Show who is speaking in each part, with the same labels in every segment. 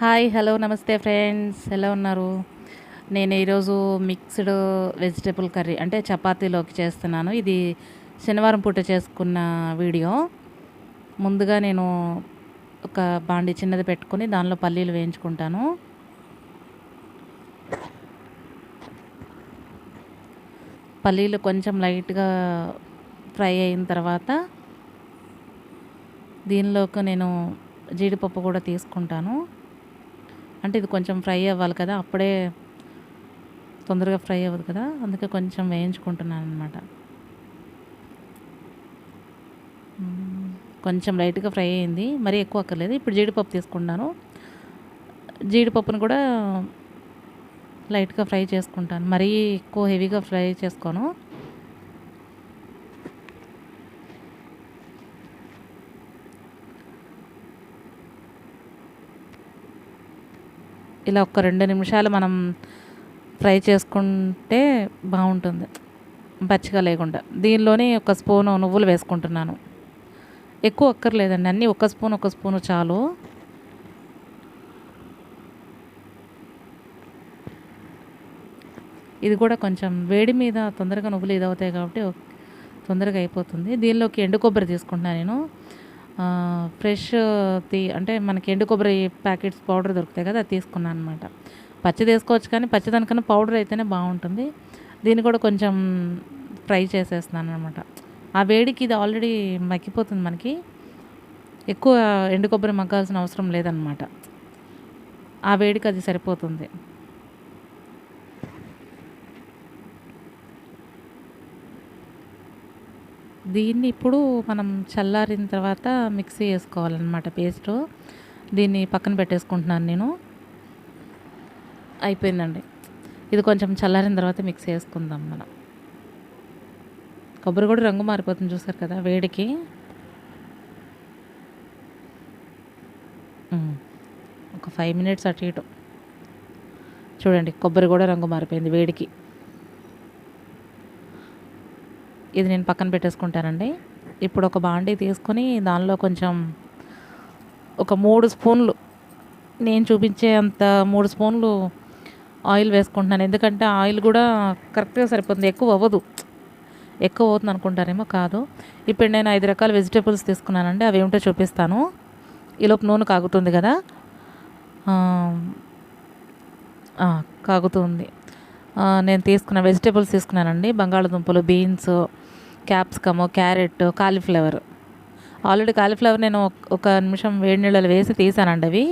Speaker 1: Hi hello నమస్తే friends. ఎలా ఉన్నారు? నేను ఈరోజు మిక్స్డ్ వెజిటేబుల్ కర్రీ అంటే చపాతీలోకి చేస్తున్నాను. ఇది శనివారం పూట చేసుకున్న వీడియో. ముందుగా నేను ఒక బాండి చిన్నది పెట్టుకొని దానిలో పల్లీలు వేయించుకుంటాను. పల్లీలు కొంచెం లైట్గా ఫ్రై అయిన తర్వాత దీనిలోకి నేను జీడిపప్పు కూడా తీసుకుంటాను. అంటే ఇది కొంచెం ఫ్రై అవ్వాలి కదా అప్పుడే తొందరగా ఫ్రై అవ్వదు కదా అందుకే కొంచెం వేయించుకుంటున్నాను అనమాట కొంచెం లైట్గా ఫ్రై అయింది మరీ ఎక్కువ అక్కర్లేదు. ఇప్పుడు జీడిపప్పు తీసుకున్నాను జీడిపప్పును కూడా లైట్గా ఫ్రై చేసుకుంటాను. మరీ ఎక్కువ హెవీగా ఫ్రై చేసుకోను. ఇలా ఒక రెండు నిమిషాలు మనం ఫ్రై చేసుకుంటే బాగుంటుంది. పచ్చిగా లేకుండా. దీనిలోనే ఒక స్పూను నువ్వులు వేసుకుంటున్నాను. ఎక్కువ అక్కర్లేదండి అన్నీ ఒక స్పూన్ ఒక స్పూను చాలు. ఇది కూడా కొంచెం వేడి మీద తొందరగా నువ్వులు ఇది అవుతాయి కాబట్టి తొందరగా అయిపోతుంది. దీనిలోకి ఎండు కొబ్బరి తీసుకుంటున్నాను నేను. ఫ్రెష్ తీ అంటే మనకి ఎండు కొబ్బరి ప్యాకెట్స్ పౌడర్ దొరుకుతాయి కదా అది తీసుకున్నాను అనమాట పచ్చి తీసుకోవచ్చు కానీ పచ్చి దానికన్నా పౌడర్ అయితేనే బాగుంటుంది. దీన్ని కూడా కొంచెం ఫ్రై చేసేస్తున్నాను అనమాట ఆ వేడికి ఇది ఆల్రెడీ మగ్గిపోతుంది మనకి. ఎక్కువ ఎండు కొబ్బరి మగ్గాల్సిన అవసరం లేదనమాట ఆ వేడికి అది సరిపోతుంది. దీన్ని ఇప్పుడు మనం చల్లారిన తర్వాత మిక్సీ వేసుకోవాలన్నమాట పేస్ట్. దీన్ని పక్కన పెట్టేసుకుంటున్నాను నేను. అయిపోయిందండి. ఇది కొంచెం చల్లారిన తర్వాత మిక్సీ వేసుకుందాం మనం. కొబ్బరి కూడా రంగు మారిపోతుంది చూసారు కదా వేడికి. ఒక ఫైవ్ మినిట్స్ అటు ఇటు. చూడండి కొబ్బరి కూడా రంగు మారిపోయింది వేడికి. ఇది నేను పక్కన పెట్టేసుకుంటానండి. ఇప్పుడు ఒక బాండీ తీసుకొని దానిలో కొంచెం ఒక మూడు స్పూన్లు నేను చూపించే అంత మూడు స్పూన్లు ఆయిల్ వేసుకుంటున్నాను. ఎందుకంటే ఆయిల్ కూడా కరెక్ట్గా సరిపోతుంది. ఎక్కువ అవ్వదు. ఎక్కువ అవుతుంది అనుకుంటారేమో కాదు. ఇప్పుడు నేను ఐదు రకాల వెజిటేబుల్స్ తీసుకున్నానండి. అవి ఏమిటో చూపిస్తాను. ఈలోపు నూనె కాగుతుంది కదా? కాగుతుంది. నేను తీసుకున్న వెజిటేబుల్స్ తీసుకున్నానండి. బంగాళదుంపలు beans capsicum carrot cauliflower. Already cauliflower నేను ఒక నిమిషం వేడి నీళ్ళలో వేసి తీసానండి అవి.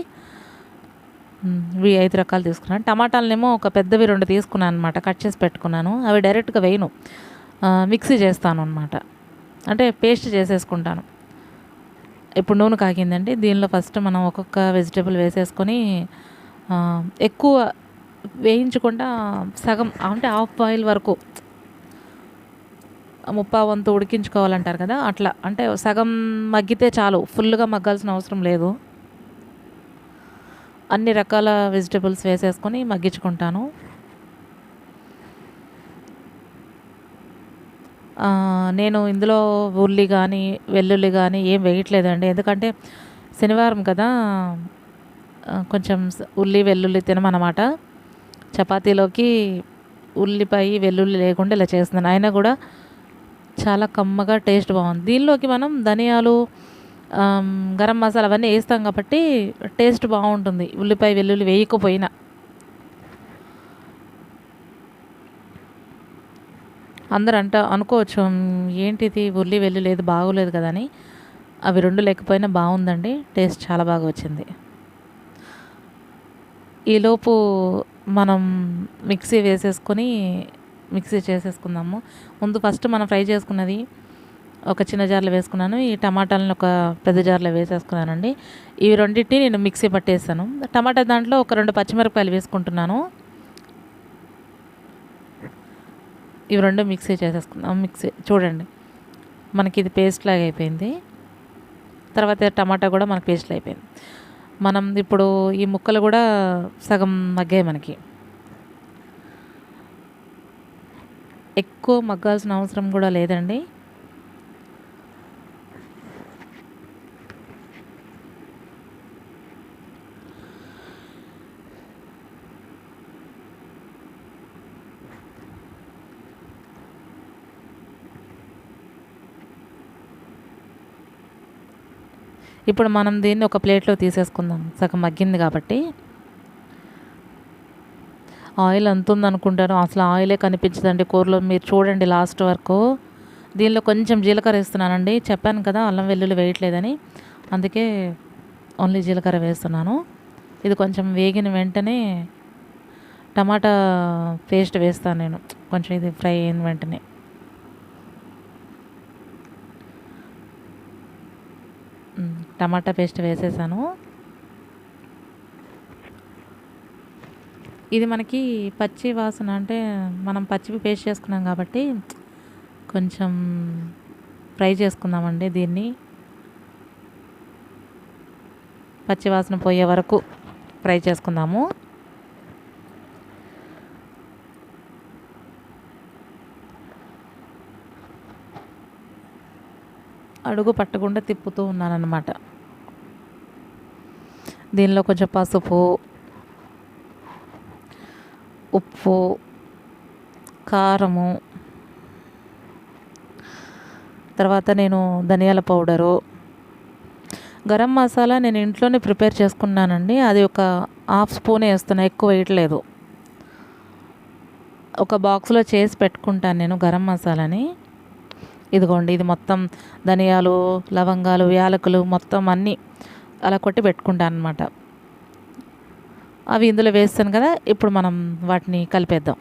Speaker 1: ఇవి ఐదు రకాలు తీసుకున్నాను. టమాటాలనేమో ఒక పెద్దవి రెండు తీసుకున్నాను అనమాట కట్ చేసి పెట్టుకున్నాను. అవి డైరెక్ట్గా వేయను. మిక్సీ చేస్తాను అనమాట అంటే పేస్ట్ చేసేసుకుంటాను. ఇప్పుడు నూనె కాగిందండి. దీనిలో ఫస్ట్ మనం ఒక్కొక్క వెజిటేబుల్ వేసేసుకొని ఎక్కువ వేయించకుండా సగం అంటే హాఫ్ బాయిల్ వరకు ముప్పా వంతు ఉడికించుకోవాలంటారు కదా అట్లా. అంటే సగం మగ్గితే చాలు ఫుల్గా మగ్గాల్సిన అవసరం లేదు. అన్ని రకాల వెజిటేబుల్స్ వేసేసుకొని మగ్గించుకుంటాను. నేను ఇందులో ఉల్లి కానీ వెల్లుల్లి కానీ ఏం వేయట్లేదండి. ఎందుకంటే శనివారం కదా కొంచెం ఉల్లి వెల్లుల్లి తినమన్నమాట. చపాతీలోకి ఉల్లిపాయ వెల్లుల్లి లేకుండా ఇలా చేస్తున్నాను. అయినా కూడా చాలా కమ్మగా టేస్ట్ బాగుంది. దీనిలోకి మనం ధనియాలు గరం మసాలా అవన్నీ వేస్తాం కాబట్టి టేస్ట్ బాగుంటుంది. ఉల్లిపాయ వెల్లుల్లి వేయకపోయినా. అందరు అంట అనుకోవచ్చు ఏంటిది? ఉల్లి వెల్లు లేదు బాగోలేదు కదా అని. అవి రెండు లేకపోయినా బాగుందండి. టేస్ట్ చాలా బాగా వచ్చింది. ఈలోపు మనం మిక్సీ వేసేసుకొని మిక్సీ చేసేసుకుందాము. ముందు ఫస్ట్ మనం ఫ్రై చేసుకున్నది ఒక చిన్న జార్లో వేసుకున్నాను. ఈ టమాటాలను ఒక పెద్ద జార్లో వేసేసుకున్నానండి. ఇవి రెండింటిని నేను మిక్సీ పట్టేస్తాను. టమాటా దాంట్లో ఒక రెండు పచ్చిమిరపకాయలు వేసుకుంటున్నాను. ఇవి రెండు మిక్సీ చేసేసుకుందాం. మిక్సీ చూడండి. మనకి ఇది పేస్ట్ లాగా అయిపోయింది. తర్వాత టమాటా కూడా మనకి పేస్ట్ అయిపోయింది. మనం ఇప్పుడు ఈ ముక్కలు కూడా సగం మగ్గాయి మనకి. ఎక్కువ మగ్గాల్సిన అవసరం కూడా లేదండి. ఇప్పుడు మనం దీన్ని ఒక ప్లేట్లో తీసేసుకుందాం. సగం మగ్గింది కాబట్టి. ఆయిల్ ఎంత ఉందనుకుంటాను అసలు ఆయిలే కనిపించదండి కూరలో. మీరు చూడండి లాస్ట్ వరకు. దీనిలో కొంచెం జీలకర్ర వేస్తున్నానండి. చెప్పాను కదా అల్లం వెల్లుల్లి వేయట్లేదని. అందుకే ఓన్లీ జీలకర్ర వేస్తున్నాను. ఇది కొంచెం వేగిన వెంటనే టమాటా పేస్ట్ వేస్తాను నేను. కొంచెం ఇది ఫ్రై అయిన వెంటనే. టమాటా పేస్ట్ వేసేసాను. ఇది మనకి పచ్చి వాసన అంటే మనం పచ్చివి పేస్ట్ చేసుకున్నాం కాబట్టి కొంచెం ఫ్రై చేసుకుందామండి దీన్ని. పచ్చి వాసన పోయే వరకు ఫ్రై చేసుకుందాము. అడుగు పట్టకుండా తిప్పుతూ ఉన్నానన్నమాట. దీనిలో కొంచెం పసుపు ఉప్పు కారము తర్వాత నేను ధనియాల పౌడరు. గరం మసాలా నేను ఇంట్లోనే ప్రిపేర్ చేసుకున్నానండి. అది ఒక హాఫ్ స్పూన్ వేస్తున్నా ఎక్కువ వేయట్లేదు. ఒక బాక్స్లో చేసి పెట్టుకుంటాను నేను గరం మసాలాని. ఇదిగోండి ఇది మొత్తం ధనియాలు లవంగాలు యాలకులు మొత్తం అన్నీ అలా కొట్టి పెట్టుకుంటాను అనమాట అవి ఇందులో వేస్తాను కదా ఇప్పుడు మనం వాటిని కలిపేద్దాం.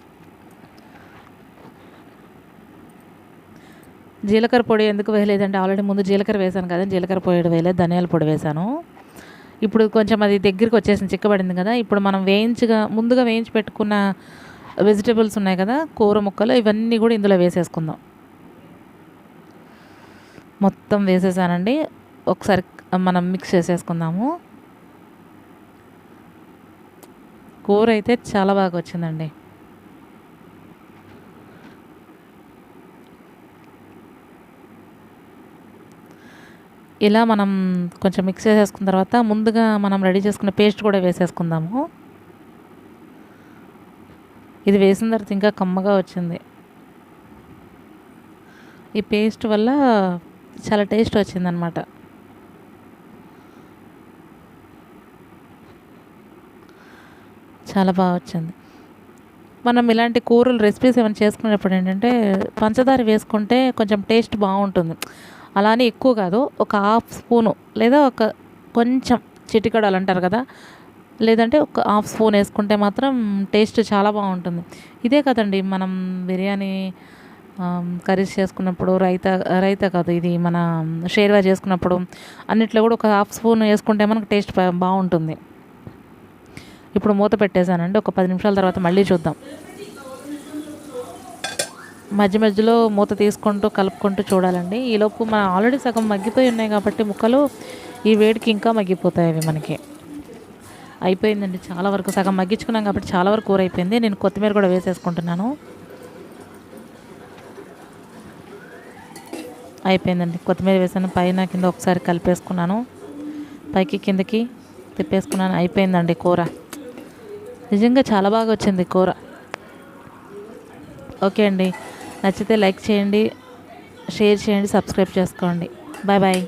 Speaker 1: జీలకర్ర పొడి ఎందుకు వేయలేదంటే ఆల్రెడీ ముందు జీలకర్ర వేసాను కదా జీలకర్ర పొడి వేయలేదు ధనియాల పొడి వేసాను ఇప్పుడు కొంచెం అది దగ్గరికి వచ్చేసింది చిక్కబడింది కదా ఇప్పుడు మనం వేయించగా ముందుగా వేయించి పెట్టుకున్న వెజిటేబుల్స్ ఉన్నాయి కదా కూర ముక్కలు ఇవన్నీ కూడా ఇందులో వేసేసుకుందాం. మొత్తం వేసేసానండి ఒకసారి మనం మిక్స్ చేసేసుకుందాము. కూర అయితే చాలా బాగా వచ్చిందండి. ఇలా మనం కొంచెం మిక్స్ చేసేసుకున్న తర్వాత ముందుగా మనం రెడీ చేసుకున్న పేస్ట్ కూడా వేసేసుకుందాము. ఇది వేసిన తర్వాత ఇంకా కమ్మగా వచ్చింది. ఈ పేస్ట్ వల్ల చాలా టేస్ట్ వచ్చిందనమాట చాలా బాగా వచ్చింది. మనం ఇలాంటి కూరలు రెసిపీస్ ఏమైనా చేసుకునేటప్పుడు ఏంటంటే పంచదార వేసుకుంటే కొంచెం టేస్ట్ బాగుంటుంది. అలానే ఎక్కువ కాదు ఒక హాఫ్ స్పూను లేదా ఒక కొంచెం చిటికడలు అంటారు కదా లేదంటే ఒక హాఫ్ స్పూన్ వేసుకుంటే మాత్రం టేస్ట్ చాలా బాగుంటుంది. ఇదే కదండి మనం బిర్యానీ కర్రీస్ చేసుకున్నప్పుడు రైతా రైతా కాదు ఇది మన షేర్వా చేసుకున్నప్పుడు అన్నిట్లో కూడా ఒక హాఫ్ స్పూన్ వేసుకుంటే మనకు టేస్ట్ బాగుంటుంది. ఇప్పుడు మూత పెట్టేశానండి. ఒక పది నిమిషాల తర్వాత మళ్ళీ చూద్దాం. మధ్య మధ్యలో మూత తీసుకుంటూ కలుపుకుంటూ చూడాలండి. ఈలోపు మన ఆల్రెడీ సగం మగ్గిపోయి ఉన్నాయి కాబట్టి ముక్కలు ఈ వేడికి ఇంకా మగ్గిపోతాయి అవి మనకి. అయిపోయిందండి. చాలా వరకు సగం మగ్గించుకున్నాం కాబట్టి చాలా వరకు కూర అయిపోయింది. నేను కొత్తిమీర కూడా వేసేసుకుంటున్నాను. అయిపోయిందండి. కొత్తిమీర వేసాను. పైన కింద ఒకసారి కలిపేసుకున్నాను. పైకి కిందకి తిప్పేసుకున్నాను. అయిపోయిందండి కూర. నిజంగా చాలా బాగా వచ్చింది కూర. ఓకే అండి. నచ్చితే లైక్ చేయండి షేర్ చేయండి సబ్స్క్రైబ్ చేసుకోండి. Bye bye.